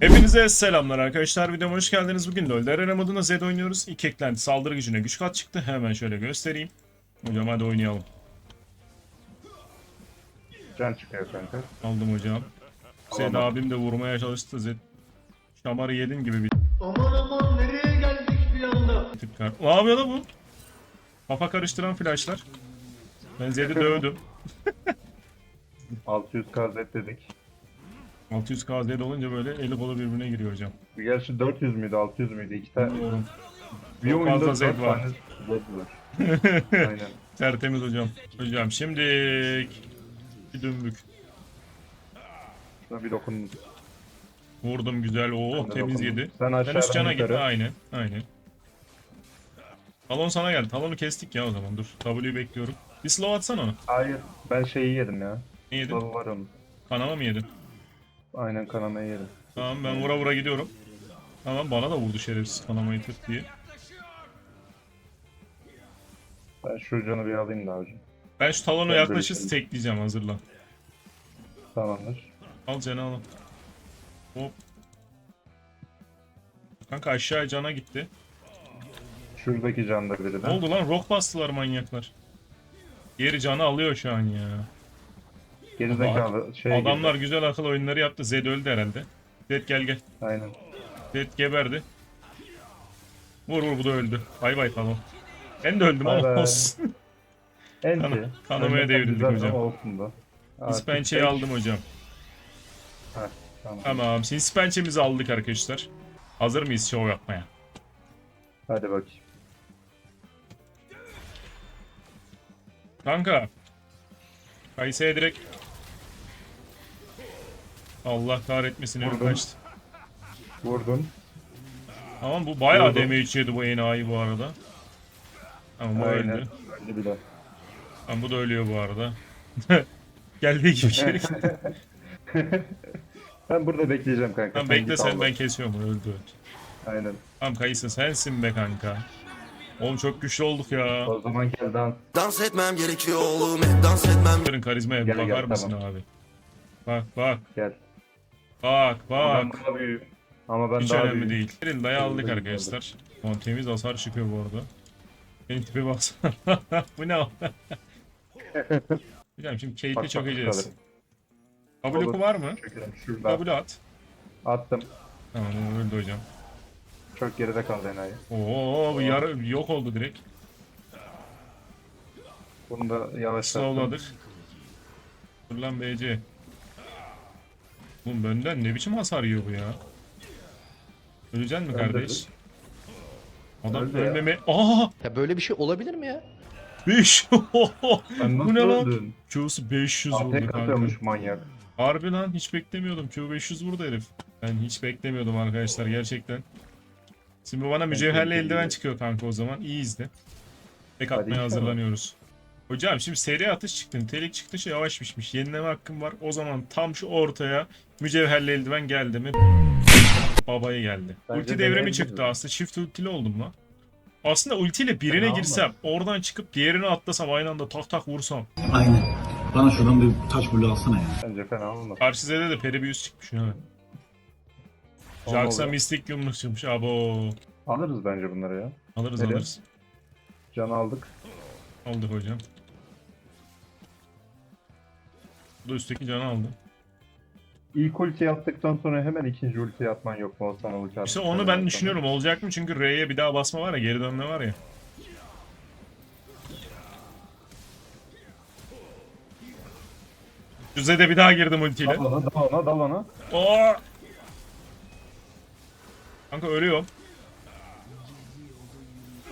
Hepinize selamlar arkadaşlar. Videoma hoş geldiniz. Bugün LoL'de Arena modunda Zed oynuyoruz. İlk eklenti saldırı gücüne güç kat çıktı. Hemen şöyle göstereyim. Hocam hadi oynayalım. Can çıkıyor kanka. Aldım hocam. Zed abim de vurmaya çalıştı. Zed şamarı yedin gibi bir Aman aman nereye geldik bir anda? tip kar. Ne yapıyor lan bu? Kafa karıştıran flashlar. Ben Zed'i dövdüm. 600 kz dedik. 600 KZ olunca böyle eli kolu birbirine giriyor hocam. Gerçi 400 müydü 600 müydü? İki tane. Doğru. Bir Çok oyunda fazla dört var. tane var. Aynen. Tertemiz hocam. Hocam şimdi bir dümbük. Şuna bir dokun. Vurdum güzel. Oo Ben de temiz dokundum. yedi. Sen aşağıdan üst cana git. yukarı. Aynen. Aynen. Talon sana geldi. Talonu kestik ya o zaman. Dur. W'yu bekliyorum. Bir slow atsana onu. Hayır. Ben şeyi yedim ya. Ne yedin? Dalı var onun. Kanama mı yedin? Aynen kanamayı yedim. Tamam ben vura vura gidiyorum. Tamam bana da vurdu şerefsiz kanamayı tık diye. Ben şu canı bir alayım da hocam. Ben şu talonu yaklaşırsa tekleyeceğim hazırla. Tamamdır. Al canı al. Hop. Kanka aşağı cana gitti. Şuradaki can da biri Ne de. oldu lan? Rock bastılar manyaklar. Diğeri canı alıyor şu an ya. Gerizekalı şey Adamlar güzel akıl oyunları yaptı. Zed öldü herhalde. Zed gel gel. Aynen. Zed geberdi. Vur vur bu da öldü. Bay bay falan. Ben de öldüm Bay ama bay. olsun. Enti. Ölmesen devrildik hocam. Olsun da. Dispençeyi aldım hocam. Heh, tamam. Tamam. Dispençemizi aldık arkadaşlar. Hazır mıyız show yapmaya? Hadi bakayım. Kanka. Kayse'ye direkt Allah kahretmesin önüm Vurdum. kaçtı. Vurdun. Tamam bu bayağı Vurdum. damage yedi bu enayi bu arada. Tamam bu Aynen. öldü. Öldü bile. Tamam bu da ölüyor bu arada. Geldiği gibi şey. ben burada bekleyeceğim kanka. Tamam bekle git sen ben kesiyorum bunu öldü. Aynen. Tamam Kayısı sensin be kanka. Oğlum çok güçlü olduk ya. O zaman gel dans. Dans etmem gerekiyor oğlum hep dans etmem Bunların karizmaya bir Gel, bakar gel, mısın tamam. abi? Bak bak Gel. Bak bak. Ben daha büyüğüm. Ama ben Hiç daha önemli büyüğüm. değil. Gelin dayı aldık arkadaşlar. Tamam temiz hasar çıkıyor bu arada. Benim tipe bas. bu ne? Hocam şimdi Bak, Kate'i bak, çökeceğiz. W Olur. var mı? Şurada. W at. Attım. Tamam o öldü hocam. Çok geride kaldı enayi. Oo bu yarı yok oldu direkt. Bunu da yavaşlattım. Slowladık. Dur lan BC. Oğlum benden ne biçim hasar yiyor bu ya? Öleceksin mi kardeş? Adam Öldü ya. ölmeme... Aa! Ya böyle bir şey olabilir mi ya? 5! Sen bu nasıl ne lan? öldün? Q'su 500 vurdu Tek kanka. atıyormuş manyak. Harbi lan hiç beklemiyordum. Q 500 vurdu herif. Ben hiç beklemiyordum arkadaşlar gerçekten. Şimdi bana mücevherli eldiven çıkıyor kanka o zaman. İyi izle. Tek Hadi atmaya inşallah. hazırlanıyoruz. Hocam şimdi seri atış çıktı. Nitelik çıktı yavaş pişmiş. Yenileme hakkım var. O zaman tam şu ortaya mücevherli eldiven geldi mi? Babaya geldi. Bence ulti devrimi çıktı mi? aslında. Çift ultili oldum lan. Aslında ultiyle birine Fena girsem, oradan çıkıp diğerini atlasam aynı anda tak tak vursam. Aynen. Bana şuradan bir taş bulu alsana ya. Bence fena olmaz. Karşı Z'de de Peribius çıkmış ha. Jax'a mistik yumruk çıkmış. Abo. Alırız bence bunları ya. Alırız Nereye? alırız. Can aldık. Aldık hocam. Da üstteki canı aldı. İlk ulti attıktan sonra hemen ikinci ulti atman yok mu? O sana ulti İşte onu ben düşünüyorum olacak mı? Çünkü R'ye bir daha basma var ya geri dönme var ya. Düzeyde bir daha girdim ultiyle. Dal ona, dal ona, dal ona. Oo! Kanka ölüyorum.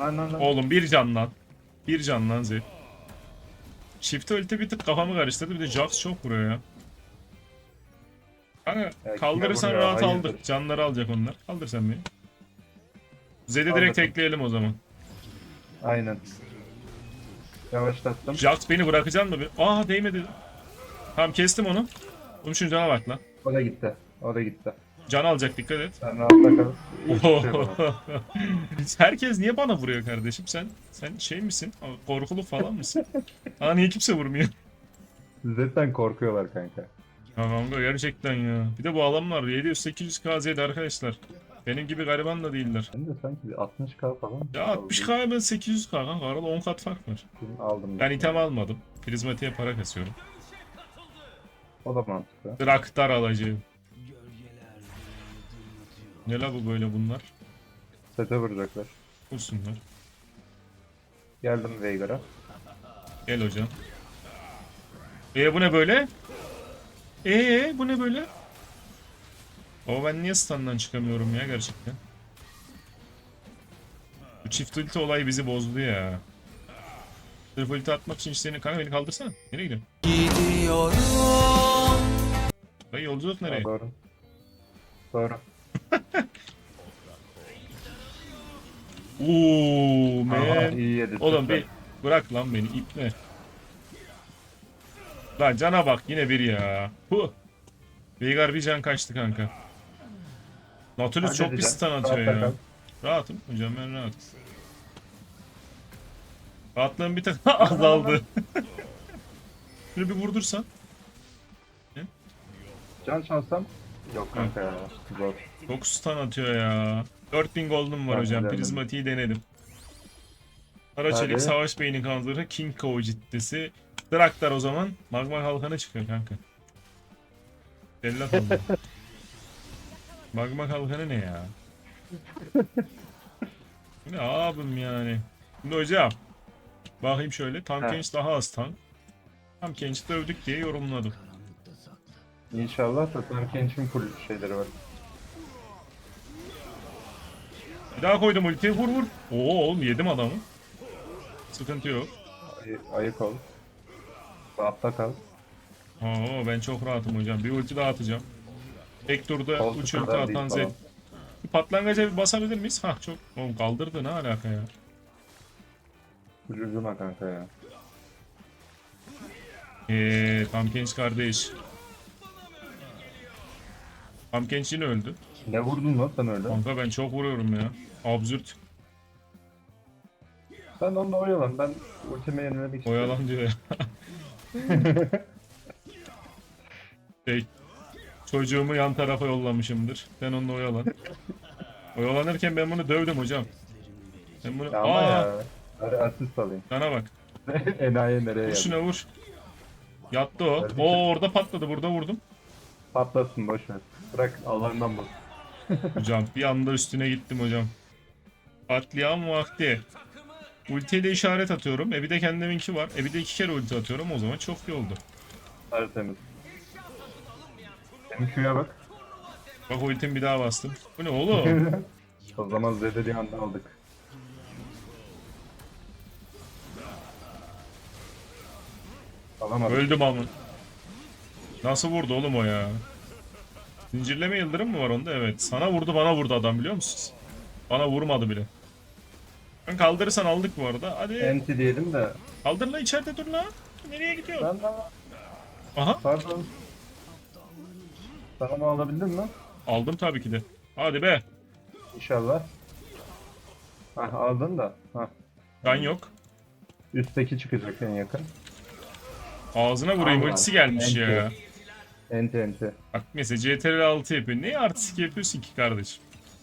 Lan lan lan. Oğlum bir can lan. Bir can lan Zed. Shift ulti bir tık kafamı karıştırdı. Bir de Jax çok vuruyor ya. Kanka kime kaldırırsan vuruyor? rahat Hayırdır? aldık. Canları alacak onlar. Kaldır sen beni. Zed'i direkt tekleyelim o zaman. Aynen. Yavaşlattım. Jax beni bırakacaksın mı? bir? Aa değmedi. Tamam kestim onu. Oğlum şunun cana bak lan. O da gitti. O da gitti. Can alacak dikkat et. Sen rahatla kal. Herkes niye bana vuruyor kardeşim? Sen sen şey misin? Korkulu falan mısın? Aa niye kimse vurmuyor? Zaten korkuyorlar kanka. Ya kanka gerçekten ya. Bir de bu adamlar 700-800 KZ'de arkadaşlar. Benim gibi gariban da değiller. Ben de sanki bir 60k falan. Ya 60k ben 800k kanka arada 10 kat fark var. aldım. Ben item almadım. Prizmatiğe para kasıyorum. O da mantıklı. Draktar alacağım. Ne la bu böyle bunlar? Sete vuracaklar. Vursunlar. Geldim Veigar'a. Gel hocam. E bu ne böyle? E bu ne böyle? O ben niye standdan çıkamıyorum ya gerçekten? Bu çift ulti olayı bizi bozdu ya. Sırf ulti atmak için seni kanka beni kaldırsana. Nereye gidiyorsun? Gidiyorum Dayı yolculuk nereye? Ha, doğru. Doğru. Uuu Aha, man. iyi yedi. Oğlum bir bırak lan beni iple. Lan cana bak yine bir ya. Hu. Veigar bir can kaçtı kanka. Nautilus çok Halledeceğim. stun atıyor ya. Rahatım hocam ben rahatım. Rahatlığım bir tık azaldı. Şunu bir vurdursan. Can çalsam. Yok kanka ya. Zor. Çok stun atıyor ya. 4000 gold'um var Ben hocam. de Prizmatiği denedim. Kara Hadi. çelik savaş beyni kanzları King Kong ciddisi. Draktar o zaman magma kalkanı çıkıyor kanka. Cellat oldu. magma kalkanı ne ya? Ne abim yani? Şimdi hocam. Bakayım şöyle. Tam. Kench daha az tank. Tam Kench'i dövdük diye yorumladım. İnşallah da Sam Kench'in full şeyleri var. Bir daha koydum ultiyi vur vur. Oo oğlum yedim adamı. Sıkıntı yok. Ay- ayık ol. Rahatta kal. Oo ben çok rahatım hocam. Bir ulti daha atacağım. Tek turda Koltuk uç ulti atan. Zed. Patlangaca bir basabilir miyiz? Hah çok. Oğlum kaldırdı ne alaka ya. Ucuzuma kanka ya. Eee Tam kardeş. Tam Kench yine öldü. Ne vurdun lan sen öyle? Kanka ben çok vuruyorum ya. Absürt. Ben onunla oyalan. Ben ultime yenilemek istiyorum. Oyalan diyor ya. şey, çocuğumu yan tarafa yollamışımdır. Ben onunla oyalan. Oyalanırken ben bunu dövdüm hocam. Ben bunu... Ya ama Aa, ya. Hadi asist alayım. Sana bak. Enayi nereye Vur geldi? şuna vur. Yattı o. O orada patladı. Burada vurdum. Patlasın boş ver. Bırak Allah'ından bak. Hocam bir anda üstüne gittim hocam. Katliam vakti. Ultiye de işaret atıyorum. E bir de kendiminki var. E bir de iki kere ulti atıyorum. O zaman çok iyi oldu. Tertemiz. Benim Q'ya bak. Bak ultimi bir daha bastım. Bu ne oğlum? o zaman Zed'i bir anda aldık. Alamadık. Öldüm ama. Nasıl vurdu oğlum o ya? Zincirleme yıldırım mı var onda? Evet. Sana vurdu bana vurdu adam biliyor musunuz? Bana vurmadı bile. Ben kaldırırsan aldık bu arada. Hadi. Enti diyelim de. Kaldır la içeride dur la. Nereye gidiyor? Ben de Aha. pardon. Sana mı alabildin mi? Aldım tabii ki de. Hadi be. İnşallah. Hah aldın da. Hah. Ben yok. Üstteki çıkacak en yakın. Ağzına vurayım Allah. gelmiş Enti. ya. Enti enti. Bak mesela CTRL 6 yapıyor. Niye artistik yapıyorsun ki kardeşim?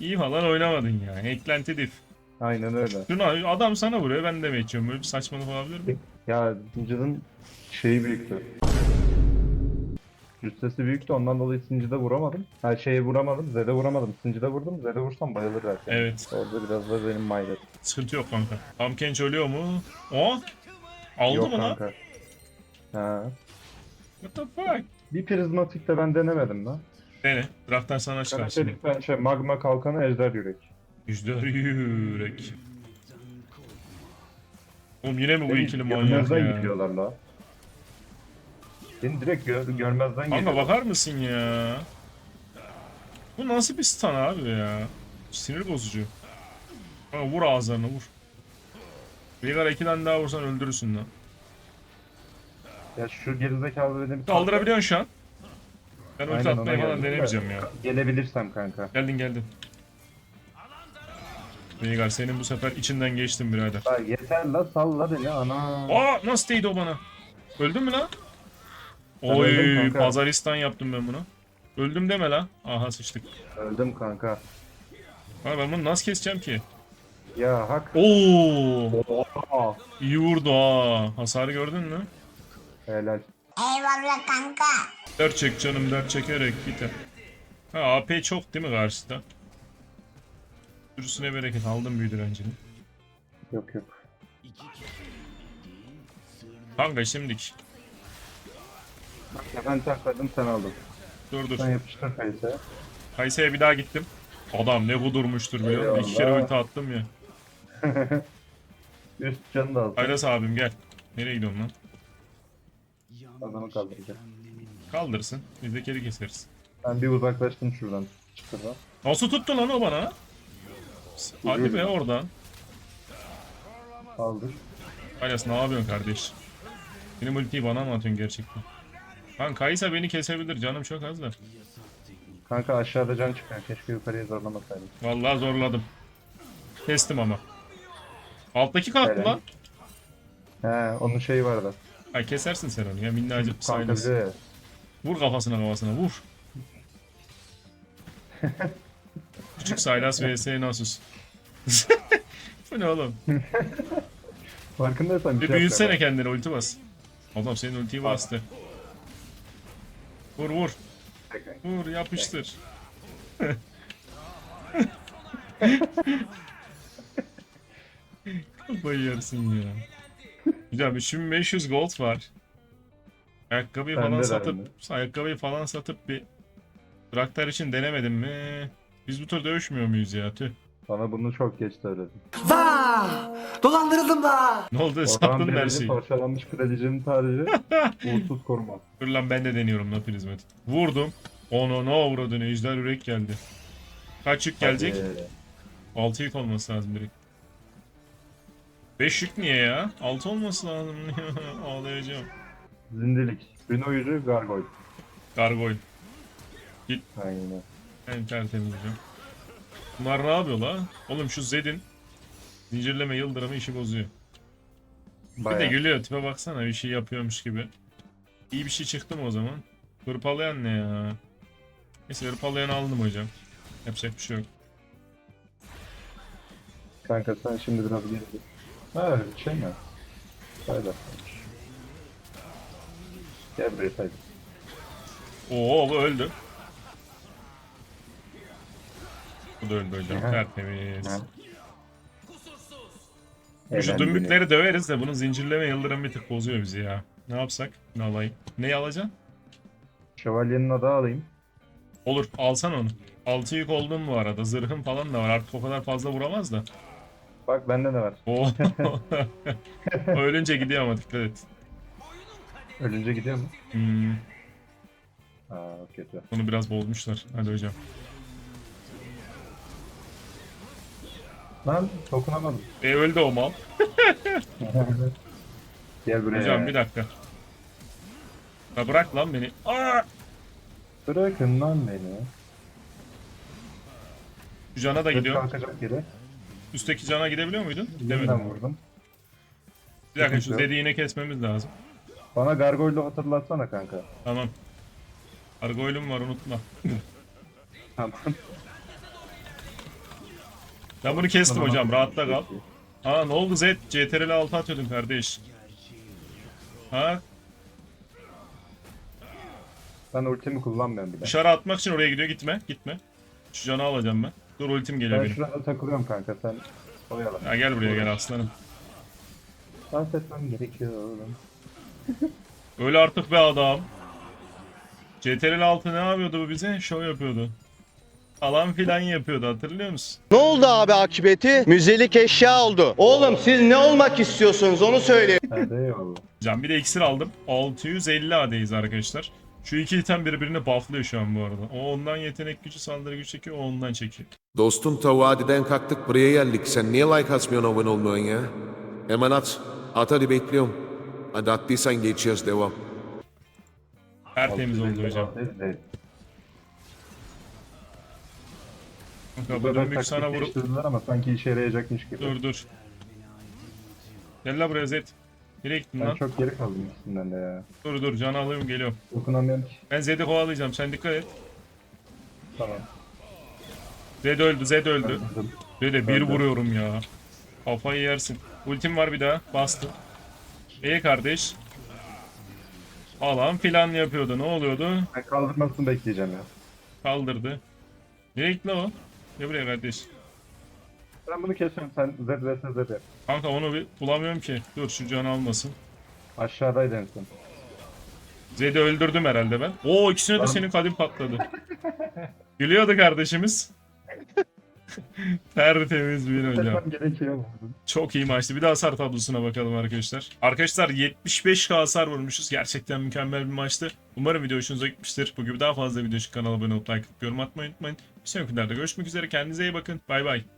İyi falan oynamadın ya. Eklenti diff. Aynen öyle. Şuna adam sana vuruyor ben de mi içiyorum? Böyle bir saçmalık olabilir mi? Ya Sincid'in şeyi büyüktü. Cüssesi büyüktü ondan dolayı Sincid'e vuramadım. Her şeye vuramadım. Zed'e vuramadım. Sincid'e vurdum. Zed'e vursam bayılır zaten. Evet. Orada biraz da benim maydet. Sıkıntı yok kanka. Tam Kench ölüyor mu? O? Aldı Yok mı lan? kanka. Ha. What the fuck? Bir prizmatik de ben denemedim lan. Dene. Draft'tan sana çıkar. Karaçelik pençe, magma kalkanı, ejder yürek. Yüzler yürek. Oğlum yine mi bu ikili manyak Görmezden ya? gidiyorlar la. Beni direkt gör, görmezden Kanka geliyor. bakar mısın ya? Bu nasıl bir stun abi ya? Sinir bozucu. Kanka vur ağızlarına vur. Veigar iki tane daha vursan öldürürsün lan. Ya şu gerizekalı benim... Kaldırabiliyorsun şu an. Ben ulti Aynen, ona atmayı falan geldim denemeyeceğim ya. Gelebilirsem kanka. Geldin geldin. Veigar senin bu sefer içinden geçtim birader. La yeter la salla beni ana. Aa nasıl değdi o bana? Öldün mü lan? öldüm Oy kanka. Pazaristan yaptım ben bunu. Öldüm deme la. Aha sıçtık. Öldüm kanka. Ha ben bunu nasıl keseceğim ki? Ya hak. Oo, Aa, iyi vurdu ha. Hasarı gördün mü? helal. Eyvallah kanka. Dert çek canım dert çekerek gider. Ha AP çok değil mi karşıda? Sürüsüne bereket aldım büyü direncini. Yok yok. Kanka şimdik. Ya ben takladım sen aldın. Dur dur. Sen yapıştır kayısı. Kayseri'ye bir daha gittim. Adam ne kudurmuştur biliyor musun? İki kere Eyvallah. ulti attım ya. Üst canı da alsın. Aylas abim gel. Nereye gidiyorsun lan? Adamı kaldıracağım. Kaldırsın. Biz de kedi keseriz. Ben bir uzaklaştım şuradan. Çıkırdan. Nasıl tuttu lan o bana? Hadi be oradan. Kaldır. Aylas ne yapıyorsun kardeş? Benim ultiyi bana mı atıyorsun gerçekten? Lan Kaysa beni kesebilir canım çok az da. Kanka aşağıda can çıkıyor. Keşke yukarıya zorlamasaydım. Vallahi zorladım. Kestim ama. Alttaki kalktı Helal. lan. He onun şeyi vardı. Ay kesersin sen onu ya minnacık Kanka bir de Vur kafasına kafasına vur. Küçük Silas vs Nasus. Bu ne oğlum? farkındaysan bir Bir şey büyütsene yapacağım. kendini ulti bas. Adam senin ultiyi bastı. Vur vur. Vur yapıştır. Kafayı yersin ya. Hocam 3500 gold var. Ayakkabıyı Bende falan de satıp aynı. ayakkabıyı falan satıp bir Draktar için denemedim mi? Biz bu tur dövüşmüyor muyuz ya? Tüh. Bana bunu çok geç söyledin. Vaa! Dolandırıldım da! Ne oldu? Bey'in şeyi. parçalanmış kraliçenin tarihi uğursuz koruma. Dur lan ben de deniyorum lan prizmet. Vurdum. Onu ne avradın ejder yürek geldi. Kaç yük gelecek? Hadi. 6 yük olması lazım direkt. 5 yük niye ya? 6 olması lazım. Ağlayacağım. Zindelik. Gün oyuncu Gargoyle. Gargoyle. Aynen. En tertemiz hocam. Bunlar ne yapıyor la? Oğlum şu Zed'in zincirleme yıldırımı işi bozuyor. Bir de Bayağı. gülüyor tipe baksana bir şey yapıyormuş gibi. İyi bir şey çıktı mı o zaman? Hırpalayan ne ya? Neyse hırpalayan aldım hocam. Yapacak bir şey yok. Kanka sen şimdi biraz geri git. Ha şey mi? Sayda. Gel buraya sayda. Oo bu öldü. Bu da öldü hocam. Aha. Tertemiz. Aha. Şu Eğlenceli. dümbükleri döveriz de bunun zincirleme yıldırım bir tık bozuyor bizi ya. Ne yapsak? Ne alayım? Neyi alacaksın? Şövalyenin adı alayım. Olur alsan onu. 6 yük oldum bu arada. Zırhım falan da var. Artık o kadar fazla vuramaz da. Bak bende ne var? Oo. Ölünce gidiyor ama dikkat et. Ölünce gidiyor mu? Hmm, Aa kötü. bunu biraz bozmuşlar. Hadi hocam. Lan dokunamadım. E öldü o mal. Gel buraya. Hocam bir dakika. Ya bırak lan beni. Aa! Bırakın lan beni. Şu cana da Gidiyor. Kalkacak. Üstteki cana gidebiliyor muydun? Yeniden Gidemedim. vurdum. Bir dakika şu yok. dediğine kesmemiz lazım. Bana gargoyle'u hatırlatsana kanka. Tamam. Argoylum var unutma. Tamam. Ben bunu kestim Tamam. hocam rahatta kal. Aa ne oldu Zed? CTRL 6 atıyordun kardeş. Ha Ben ultimi kullanmıyorum bile. dışarı atmak için oraya gidiyor gitme gitme. Şu canı alacağım ben. Dur ultim geliyor Ben benim. şurada takılıyorum kanka sen oyala. Ya gel buraya gel aslanım. Dans etmem gerekiyor oğlum. Öyle artık be adam. CTRL 6 ne yapıyordu bu bize? Show yapıyordu. Falan filan yapıyordu hatırlıyor musun? Ne oldu abi akıbeti? Müzelik eşya oldu. Oğlum siz ne olmak istiyorsunuz onu söyleyin. Can bir de iksir aldım. 650 AD'yiz arkadaşlar. Şu iki item birbirini bufflıyor şu an bu arada. O ondan yetenek gücü saldırı gücü çekiyor, o ondan çekiyor. Dostum Tavadi'den kalktık buraya geldik. Sen niye like atmıyorsun abone olmuyorsun ya? Hemen at. At hadi bekliyorum. Hadi attıysan geçiyoruz devam. Tertemiz oldu hocam. Kanka Bu dönmük sana vurup... ama sanki işe yarayacakmış gibi. Dur dur. Gel la buraya Zed. Nereye gittin Ben lan? çok geri kaldım ikisinden de ya. Dur dur can alayım geliyorum. Dokunamıyorum ki. Ben Zed'i kovalayacağım sen dikkat et. Tamam. Zed öldü Zed öldü. Zed'e bir vuruyorum ya. Kafayı yersin. Ultim var bir daha. Bastım. İyi kardeş. Alan filan yapıyordu. Ne oluyordu? Ben kaldırmasını bekleyeceğim ya. Kaldırdı. Nereye gitti o? Gel buraya kardeş. Ben bunu kesiyorum sen Z vs Z yap. Kanka onu bir bulamıyorum ki. Dur şu canı almasın. Aşağıdaydı en son. Zed'i öldürdüm herhalde ben. Oo ikisine de senin kadim patladı. Gülüyordu kardeşimiz. Tertemiz bir hocam. Gerekiyor mu? Çok iyi maçtı. Bir de hasar tablosuna bakalım arkadaşlar. Arkadaşlar 75k hasar vurmuşuz. Gerçekten mükemmel bir maçtı. Umarım video hoşunuza gitmiştir. Bu gibi daha fazla video için kanala abone olup like atıp yorum atmayı unutmayın. Bir sonraki videoda görüşmek üzere. Kendinize iyi bakın. Bay bay.